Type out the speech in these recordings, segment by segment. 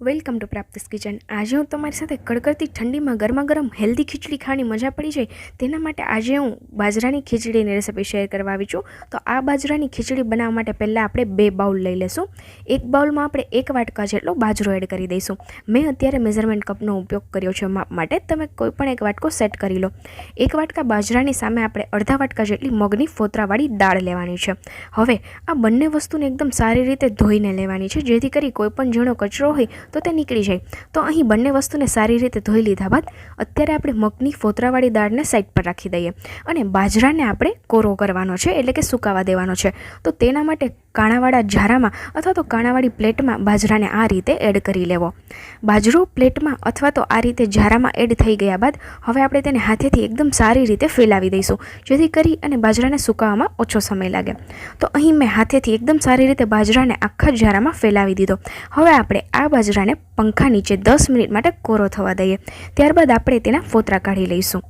Welcome to પ્રાપ્તિસ kitchen આજે હું તમારી સાથે કડકડતી ઠંડીમાં ગરમા ગરમ હેલ્ધી ખીચડી ખાવાની મજા પડી જાય તેના માટે આજે હું બાજરાની ખીચડીની રેસિપી શેર કરવા આવી છું. તો આ બાજરાની ખીચડી બનાવવા માટે પહેલાં આપણે બે બાઉલ લઈ લેશું. એક બાઉલમાં આપણે એક વાટકા જેટલો બાજરો એડ કરી દઈશું. મેં અત્યારે મેઝરમેન્ટ કપનો ઉપયોગ કર્યો છે માપ માટે તમે કોઈપણ એક વાટકો સેટ કરી લો. એક વાટકા બાજરાની સામે આપણે અડધા વાટકા જેટલી મગની ફોતરાવાળી દાળ લેવાની છે. હવે આ બંને વસ્તુને એકદમ સારી રીતે ધોઈને લેવાની છે, જેથી કરી કોઈપણ ઝીણો કચરો હોય તો તે નીકળી જાય. તો અહીં બંને વસ્તુને સારી રીતે ધોઈ લીધા બાદ અત્યારે આપણે મગની ફોતરાવાળી દાળને સાઈડ પર રાખી દઈએ. અને બાજરાને આપણે કોરો કરવાનો છે, એટલે કે સુકાવા દેવાનો છે. તો તેના માટે કાણાવાળા ઝારામાં અથવા તો કાણાવાળી પ્લેટમાં બાજરાને આ રીતે એડ કરી લેવો. બાજરો પ્લેટમાં અથવા તો આ રીતે ઝારામાં એડ થઈ ગયા બાદ હવે આપણે તેને હાથેથી એકદમ સારી રીતે ફેલાવી દઈશું, જેથી કરી અને બાજરાને સુકાવામાં ઓછો સમય લાગે. તો અહીં મેં હાથેથી એકદમ સારી રીતે બાજરાને આખા ઝારામાં ફેલાવી દીધો. હવે આપણે આ બાજરાને પંખા નીચે દસ મિનિટ માટે કોરો થવા દઈએ. ત્યારબાદ આપણે તેના ફોતરા કાઢી લઈશું.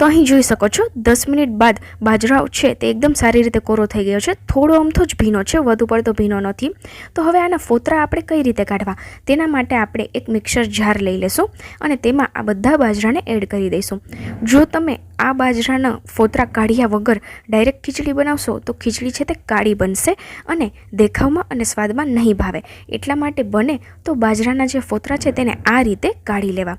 તો અહીં જોઈ શકો છો. દસ મિનિટ બાદ બાજરાઓ છે તે એકદમ સારી રીતે કોરો થઈ ગયો છે. થોડો અમથો જ ભીનો છે, વધુ પડતો ભીનો નથી. તો હવે આના ફોતરા આપણે કઈ રીતે કાઢવા? તેના માટે આપણે એક મિક્સર જાર લઈ લેશું અને તેમાં આ બધા બાજરાને એડ કરી દઈશું. જો તમે આ બાજરાના ફોતરા કાઢ્યા વગર ડાયરેક્ટ ખીચડી બનાવશો, તો ખીચડી છે તે કાળી બનશે અને દેખાવમાં અને સ્વાદમાં નહીં ભાવે. એટલા માટે બને તો બાજરાના જે ફોતરા છે તેને આ રીતે કાઢી લેવા.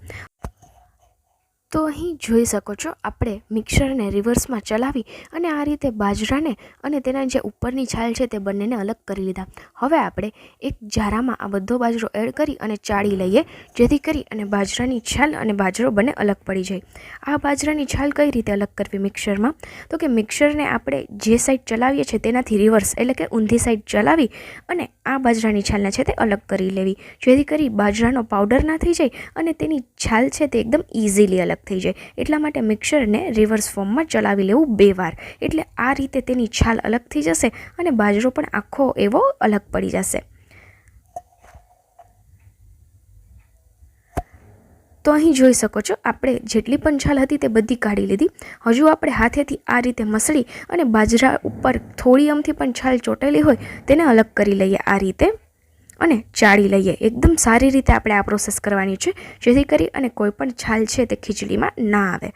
તો અહીં જોઈ શકો છો, આપણે મિક્સરને રિવર્સમાં ચલાવી અને આ રીતે બાજરાને અને તેના જે ઉપરની છાલ છે તે બંનેને અલગ કરી લીધા. હવે આપણે એક જારામાં આ બધો બાજરો એડ કરી અને ચાળી લઈએ, જેથી કરી અને બાજરાની છાલ અને બાજરો બંને અલગ પડી જાય. આ બાજરાની છાલ કઈ રીતે અલગ કરવી મિક્સરમાં? તો કે મિક્સરને આપણે જે સાઈડ ચલાવીએ છીએ તેનાથી રિવર્સ એટલે કે ઊંધી સાઈડ ચલાવી અને આ બાજરાની છાલને છે તે અલગ કરી લેવી. જેથી કરી બાજરાનો પાવડર ના થઈ જાય અને તેની છાલ છે તે એકદમ ઇઝીલી અલગ થઈ જાય. એટલા માટે મિક્સરને રિવર્સ ફોર્મમાં ચલાવી લેવું બે વાર. એટલે આ રીતે તેની છાલ અલગ થઈ જશે અને બાજરો પણ આખો એવો અલગ પડી જશે. તો અહીં જોઈ શકો છો, આપણે જેટલી પણ છાલ હતી તે બધી કાઢી લીધી. હજુ આપણે હાથેથી આ રીતે મસળી અને બાજરા ઉપર થોડી અમથી પણ છાલ ચોટેલી હોય તેને અલગ કરી લઈએ આ રીતે. અને ચાળી લઈએ. એકદમ સારી રીતે આપણે આ પ્રોસેસ કરવાની છે, જેથી કરી અને કોઈપણ છાલ છે તે ખીચડીમાં ના આવે.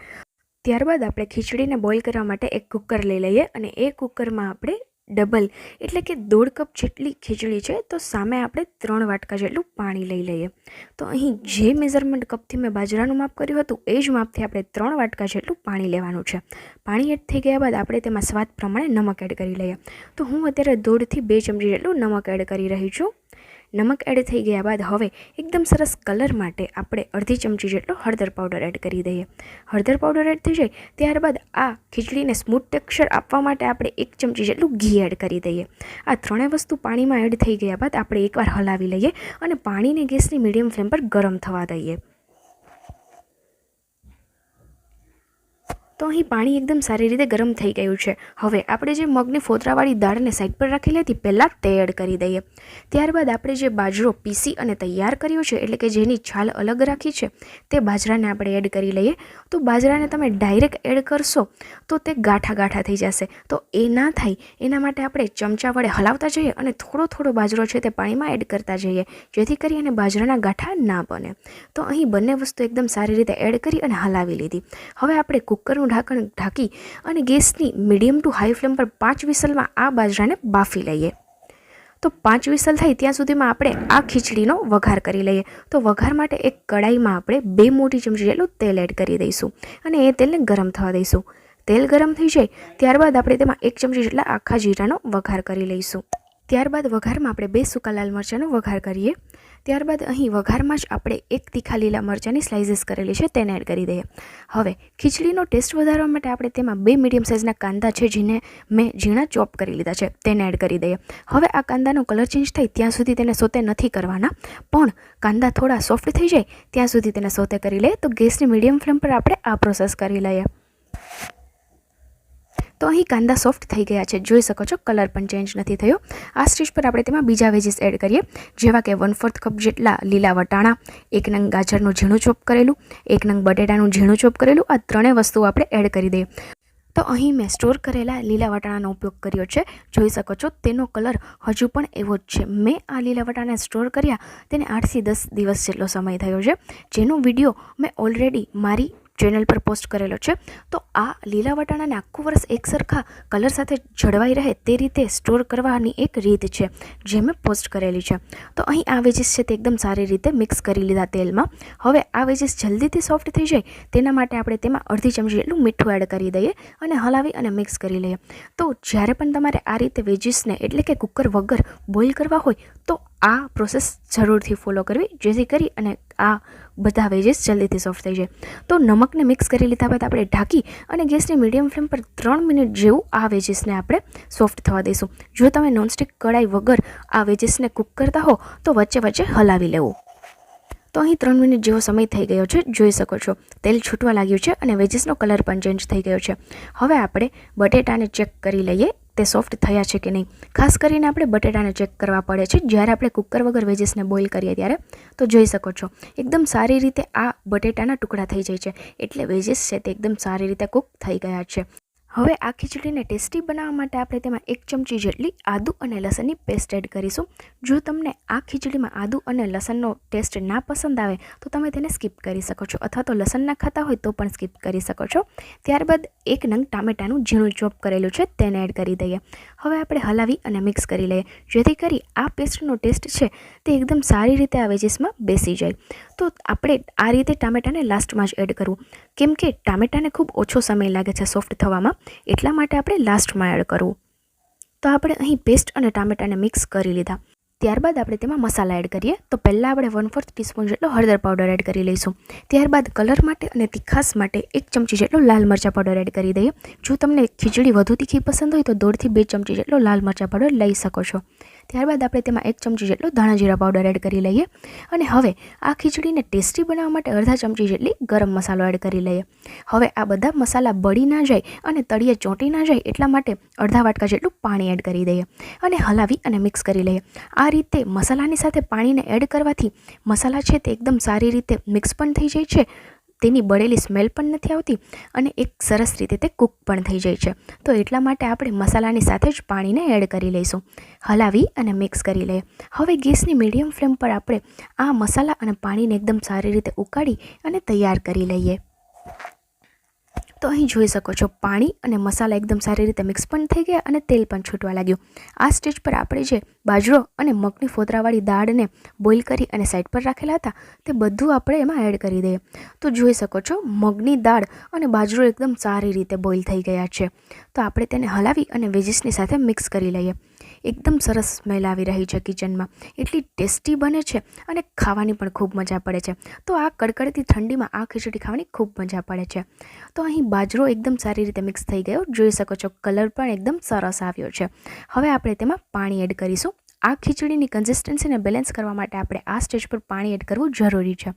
ત્યારબાદ આપણે ખીચડીને બોઇલ કરવા માટે એક કુકર લઈ લઈએ અને એ કુકરમાં આપણે ડબલ એટલે કે દોઢ કપ જેટલી ખીચડી છે તો સામે આપણે ત્રણ વાટકા જેટલું પાણી લઈ લઈએ. તો અહીં જે મેઝરમેન્ટ કપથી મેં બાજરાનું માપ કર્યું હતું, એ જ માપથી આપણે ત્રણ વાટકા જેટલું પાણી લેવાનું છે. પાણી એડ થઈ ગયા બાદ આપણે તેમાં સ્વાદ પ્રમાણે નમક એડ કરી લઈએ. તો હું અત્યારે દોઢથી બે ચમચી જેટલું નમક એડ કરી રહી છું. નમક એડ થઈ ગયા બાદ હવે એકદમ સરસ કલર માટે આપણે અડધી ચમચી જેટલો હળદર પાવડર એડ કરી દઈએ. હળદર પાવડર એડ થઈ જાય ત્યારબાદ આ ખીચડીને સ્મૂથ ટેક્સચર આપવા માટે આપણે એક ચમચી જેટલું ઘી એડ કરી દઈએ. આ ત્રણેય વસ્તુ પાણીમાં એડ થઈ ગયા બાદ આપણે એકવાર હલાવી લઈએ અને પાણીને ગેસની મીડિયમ ફ્લેમ પર ગરમ થવા દઈએ. તો અહીં પાણી એકદમ સારી રીતે ગરમ થઈ ગયું છે. હવે આપણે જે મગની ફોતરાવાળી દાળને સાઈડ પર રાખેલી હતી, પહેલાં તે એડ કરી દઈએ. ત્યારબાદ આપણે જે બાજરો પીસી અને તૈયાર કર્યો છે, એટલે કે જેની છાલ અલગ રાખી છે, તે બાજરાને આપણે એડ કરી લઈએ. તો બાજરાને તમે ડાયરેક્ટ એડ કરશો, તો તે ગાંઠા ગાંઠા થઈ જશે. તો એ ના થાય, એના માટે આપણે ચમચા વડે હલાવતા જઈએ અને થોડો થોડો બાજરો છે તે પાણીમાં એડ કરતા જઈએ, જેથી કરી અને બાજરાના ગાંઠા ના બને. તો અહીં બંને વસ્તુ એકદમ સારી રીતે એડ કરી અને હલાવી લીધી. હવે આપણે કુકરનું ઢાંકણ ઢાંકી અને ગેસની મીડિયમ ટુ હાઈ ફ્લેમ પર પાંચ વિસલમાં આ બાજરાને બાફી લઈએ. તો પાંચ વિસલ થાય ત્યાં સુધીમાં આપણે આ ખીચડીનો વઘાર કરી લઈએ. તો વઘાર માટે એક કડાઈમાં આપણે બે મોટી ચમચી જેટલું તેલ એડ કરી દઈશું અને એ તેલને ગરમ થવા દઈશું. તેલ ગરમ થઈ જાય ત્યારબાદ આપણે તેમાં એક ચમચી જેટલા આખા જીરાનો વઘાર કરી લઈશું. ત્યારબાદ વઘારમાં આપણે બે સૂકા લાલ મરચાંનો વઘાર કરીએ. ત્યારબાદ અહીં વઘારમાં જ આપણે એક તીખા લીલા મરચાંની સ્લાઇસીસ કરેલી છે, તેને એડ કરી દઈએ. હવે, ખીચડીનો ટેસ્ટ વધારવા માટે આપણે તેમાં બે મીડિયમ સાઇઝના કાંદા છે, જેને મેં ઝીણા ચોપ કરી લીધા છે, તેને એડ કરી દઈએ. હવે આ કાંદાનો કલર ચેન્જ થાય ત્યાં સુધી તેને સોતે નથી કરવાના, પણ કાંદા થોડા સોફ્ટ થઈ જાય ત્યાં સુધી તેને સોતે કરી લઈએ. તો ગેસની મીડિયમ ફ્લેમ પર આપણે આ પ્રોસેસ કરી લઈએ. તો અહીં કાંદા સોફ્ટ થઈ ગયા છે. જોઈ શકો છો કલર પણ ચેન્જ નથી થયો. આ સ્ટેજ પર આપણે તેમાં બીજા વેજીસ એડ કરીએ. જેવા કે વન ફોર્થ કપ જેટલા લીલા વટાણા, એક નંગ ગાજરનું ઝીણું ચોપ કરેલું, એક નંગ બટેટાનું ઝીણું ચોપ કરેલું, આ ત્રણેય વસ્તુઓ આપણે એડ કરી દઈએ. તો અહીં મેં સ્ટોર કરેલા લીલા વટાણાનો ઉપયોગ કર્યો છે. જોઈ શકો છો, તેનો કલર હજુ પણ એવો જ છે. મેં આ લીલા વટાણા સ્ટોર કર્યા, તેને આઠથી દસ દિવસ જેટલો સમય થયો છે. જેનો વીડિયો મેં ઓલરેડી મારી ચેનલ પર પોસ્ટ કરેલો છે. તો આ લીલા વટાણાને આખું વર્ષ એક સરખા કલર સાથે જળવાઈ રહે તે રીતે સ્ટોર કરવાની એક રીત છે, જે મેં પોસ્ટ કરેલી છે. તો અહીં આ વેજીસ છે તે એકદમ સારી રીતે મિક્સ કરી લીધા તેલમાં. હવે આ વેજીસ જલ્દીથી સોફ્ટ થઈ જાય તેના માટે આપણે તેમાં અડધી ચમચી જેટલું મીઠું એડ કરી દઈએ અને હલાવી અને મિક્સ કરી લઈએ. તો જ્યારે પણ તમારે આ રીતે વેજીસને એટલે કે કુકર વગર બોઇલ કરવા હોય તો આ પ્રોસેસ જરૂરથી ફોલો કરવી, જેથી કરી અને આ બધા વેજીસ જલ્દીથી સોફ્ટ થઈ જાય. તો નમકને મિક્સ કરી લીધા બાદ આપણે ઢાંકી અને ગેસની મીડિયમ ફ્લેમ પર ત્રણ મિનિટ જેવું આ વેજીસને આપણે સોફ્ટ થવા દઈશું જો તમે નોનસ્ટિક કડાઈ વગર આ વેજીસને કૂક કરતા હો, તો વચ્ચે વચ્ચે હલાવી લેવું. તો અહીં ત્રણ મિનિટ જેવો સમય થઈ ગયો છે, જોઈ શકો છો. તેલ છૂટવા લાગ્યું છે અને વેજીસનો કલર પણ ચેન્જ થઈ ગયો છે. હવે આપણે બટેટાને ચેક કરી લઈએ. તે સોફ્ટ થયા છે કે નહીં? ખાસ કરીને આપણે બટેટાને ચેક કરવા પડે છે. જ્યારે આપણે કુકર વગર વેજીસને બોઇલ કરીએ ત્યારે, તો જોઈ શકો છો, એકદમ સારી રીતે આ બટેટાના ટુકડા થઈ જાય છે. એટલે વેજીસ છે તે એકદમ સારી રીતે કૂક થઈ ગયા છે. હવે આ ખીચડીને ટેસ્ટી બનાવવા માટે આપણે તેમાં એક ચમચી જેટલી આદુ અને લસણની પેસ્ટ એડ કરીશું. જો તમને આ ખીચડીમાં આદુ અને લસણનો ટેસ્ટ ના પસંદ આવે, તો તમે તેને સ્કીપ કરી શકો છો અથવા તો લસણ ના ખાતા હોય તો પણ સ્કીપ કરી શકો છો. ત્યારબાદ એક નંગ ટામેટાનું ઝીણું ચોપ કરેલું છે, તેને એડ કરી દઈએ. હવે આપણે હલાવી અને મિક્સ કરી લઈએ. જેથી કરી આ પેસ્ટનો ટેસ્ટ છે તે એકદમ સારી રીતે આ વેજીસમાં બેસી જાય. તો આપણે આ રીતે ટામેટાને લાસ્ટમાં જ એડ કરવું. કેમ કે ટામેટાને ખૂબ ઓછો સમય લાગે છે સોફ્ટ થવામાં. એટલા માટે આપણે લાસ્ટમાં એડ કરવું. તો આપણે અહીં પેસ્ટ અને ટામેટાને મિક્સ કરી લીધા. ત્યારબાદ આપણે તેમાં મસાલા એડ કરીએ. તો પહેલાં આપણે વન ફોર્થ ટીસ્પૂન જેટલો હળદર પાવડર એડ કરી લઈશું. ત્યારબાદ કલર માટે અને તીખાસ માટે એક ચમચી જેટલો લાલ મરચાં પાવડર એડ કરી દઈએ. જો તમને ખીચડી વધુ તીખી પસંદ હોય તો દોઢથી બે ચમચી જેટલો લાલ મરચાં પાવડર લઈ શકો છો. ત્યારબાદ આપણે તેમાં એક ચમચી જેટલો ધાણા જીરા પાવડર એડ કરી લઈએ. અને હવે આ ખીચડીને ટેસ્ટી બનાવવા માટે અડધા ચમચી જેટલી ગરમ મસાલો એડ કરી લઈએ. હવે આ બધા મસાલા બળી ના જાય અને તળિયે ચોંટી ના જાય એટલા માટે અડધા વાટકા જેટલું પાણી એડ કરી દઈએ. અને હલાવી અને મિક્સ કરી લઈએ. આ રીતે મસાલાની સાથે પાણીને એડ કરવાથી મસાલા છે તે એકદમ સારી રીતે મિક્સ પણ થઈ જાય છે. તેની બળેલી સ્મેલ પણ નથી આવતી અને એક સરસ રીતે તે કૂક પણ થઈ જાય છે. તો એટલા માટે આપણે મસાલાની સાથે જ પાણીને એડ કરી લઈશું. હલાવી અને મિક્સ કરી લઈએ. હવે ગેસની મીડિયમ ફ્લેમ પર આપણે આ મસાલા અને પાણીને એકદમ સારી રીતે ઉકાળી અને તૈયાર કરી લઈએ. તો અહીં જોઈ શકો છો, પાણી અને મસાલા એકદમ સારી રીતે મિક્સ પણ થઈ ગયા અને તેલ પણ છૂટવા લાગ્યું. આ સ્ટેજ પર આપણે જે બાજરો અને મગની ફોતરાવાળી દાળને બોઇલ કરી અને સાઈડ પર રાખેલા હતા, તે બધું આપણે એમાં એડ કરી દઈએ. તો જોઈ શકો છો, મગની દાળ અને બાજરો એકદમ સારી રીતે બોઇલ થઈ ગયા છે. તો આપણે તેને હલાવી અને વેજીસની સાથે મિક્સ કરી લઈએ. એકદમ સરસ સ્મેલ આવી રહી છે કિચનમાં એટલી ટેસ્ટી બને છે અને ખાવાની પણ ખૂબ મજા પડે છે. તો આ કડકડતી ઠંડીમાં આ ખીચડી ખાવાની ખૂબ મજા પડે છે. તો અહીં બાજરો એકદમ સારી રીતે મિક્સ થઈ ગયો. જોઈ શકો છો કલર પણ એકદમ સરસ આવ્યો છે. હવે આપણે તેમાં પાણી એડ કરીશું. આ ખીચડીની કન્સિસ્ટન્સીને બેલેન્સ કરવા માટે આપણે આ સ્ટેજ પર પાણી એડ કરવું જરૂરી છે.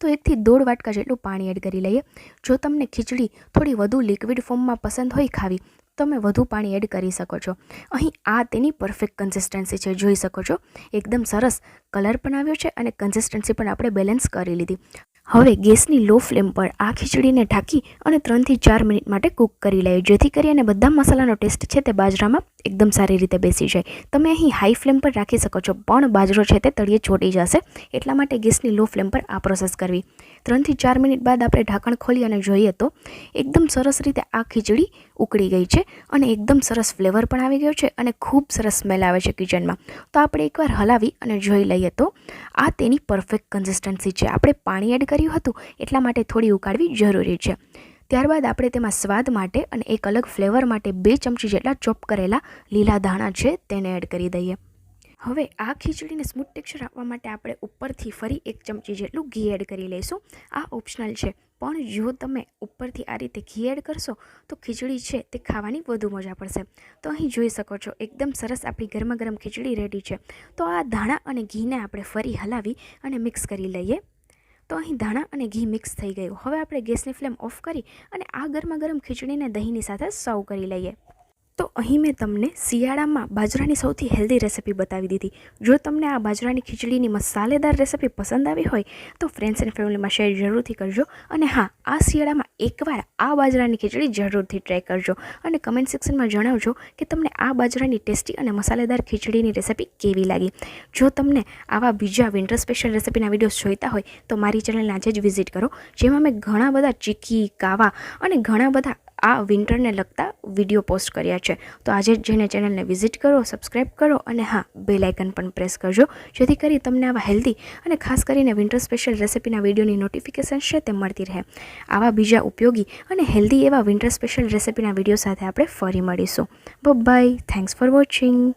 તો એકથી દોઢ વાટકા જેટલું પાણી એડ કરી લઈએ. જો તમને ખીચડી થોડી વધુ લિક્વિડ ફોર્મમાં પસંદ હોય ખાવી, તમે વધુ પાણી એડ કરી શકો છો. અહીં આ તેની પરફેક્ટ કન્સિસ્ટન્સી છે, જોઈ શકો છો. એકદમ સરસ કલર પણ આવ્યો છે અને કન્સિસ્ટન્સી પણ આપણે બેલેન્સ કરી લીધી. હવે ગેસની લો ફ્લેમ પર આ ખીચડીને ઢાંકી અને ત્રણથી ચાર મિનિટ માટે કૂક કરી લઈએ. જેથી કરી અને બધા મસાલાનો ટેસ્ટ છે તે બાજરામાં એકદમ સારી રીતે બેસી જાય. તમે અહીં હાઈ ફ્લેમ પર રાખી શકો છો, પણ બાજરો છે તે તળિયે ચોટી જશે. એટલા માટે ગેસની લો ફ્લેમ પર આ પ્રોસેસ કરવી. ત્રણથી ચાર મિનિટ બાદ આપણે ઢાંકણ ખોલી અને જોઈએ તો, એકદમ સરસ રીતે આ ખીચડી ઉકળી ગઈ છે અને એકદમ સરસ ફ્લેવર પણ આવી ગયો છે અને ખૂબ સરસ સ્મેલ આવે છે કિચનમાં. તો આપણે એકવાર હલાવી અને જોઈ લઈએ તો, આ તેની પરફેક્ટ કન્સિસ્ટન્સી છે. આપણે પાણી એડ કર્યું હતું, એટલા માટે થોડી ઉકાળવી જરૂરી છે. ત્યારબાદ આપણે તેમાં સ્વાદ માટે અને એક અલગ ફ્લેવર માટે બે ચમચી જેટલા ચોપ કરેલા લીલા ધાણા છે, તેને એડ કરી દઈએ. હવે આ ખીચડીને સ્મૂથ ટેક્સચર આપવા માટે આપણે ઉપરથી ફરી એક ચમચી જેટલું ઘી એડ કરી લઈશું. આ ઓપ્શનલ છે. પણ જો તમે ઉપરથી આ રીતે ઘી એડ કરશો, તો ખીચડી છે તે ખાવાની વધુ મજા પડશે. તો અહીં જોઈ શકો છો, એકદમ સરસ આપણી ગરમા ગરમ ખીચડી રેડી છે. તો આ ધાણા અને ઘીને આપણે ફરી હલાવી અને મિક્સ કરી લઈએ. તો અહીં ધાણા અને ઘી મિક્સ થઈ ગયું. હવે આપણે ગેસની ફ્લેમ ઓફ કરી અને આ ગરમા ગરમ ખીચડીને દહીંની સાથે સર્વ કરી લઈએ. તો અહીં મેં તમને શિયાળામાં બાજરાની સૌથી હેલ્ધી રેસિપી બતાવી દીધી. જો તમને આ બાજરાની ખીચડીની મસાલેદાર રેસિપી પસંદ આવી હોય, તો ફ્રેન્ડ્સ એન્ડ ફેમિલીમાં શેર જરૂરથી કરજો. અને હા, આ શિયાળામાં એકવાર આ બાજરાની ખીચડી જરૂરથી ટ્રાય કરજો. અને કમેન્ટ સેક્શનમાં જણાવજો કે તમને આ બાજરાની ટેસ્ટી અને મસાલેદાર ખીચડીની રેસિપી કેવી લાગી. જો તમને આવા બીજા વિન્ટર સ્પેશિયલ રેસિપીના વિડીયોઝ જોઈતા હોય, તો મારી ચેનલને આજે જ વિઝિટ કરો. જેમાં મેં ઘણા બધા ચીકી, કાવા અને ઘણા બધા આ વિન્ટરને લગતા વીડિયો પોસ્ટ કર્યા છે. તો આજે જેને ચેનલને વિઝિટ કરો સબસ્ક્રાઈબ કરો અને હા, બેલ આઇકન પણ પ્રેસ કરજો. જેથી કરી તમને આવા હેલ્ધી અને ખાસ કરીને વિન્ટર સ્પેશિયલ રેસિપીના વિડીયોની નોટિફિકેશન છે તે મળતી રહે. આવા બીજા ઉપયોગી અને હેલ્ધી એવા વિન્ટર સ્પેશિયલ રેસિપીના વીડિયો સાથે આપણે ફરી મળીશું. By thanks for watching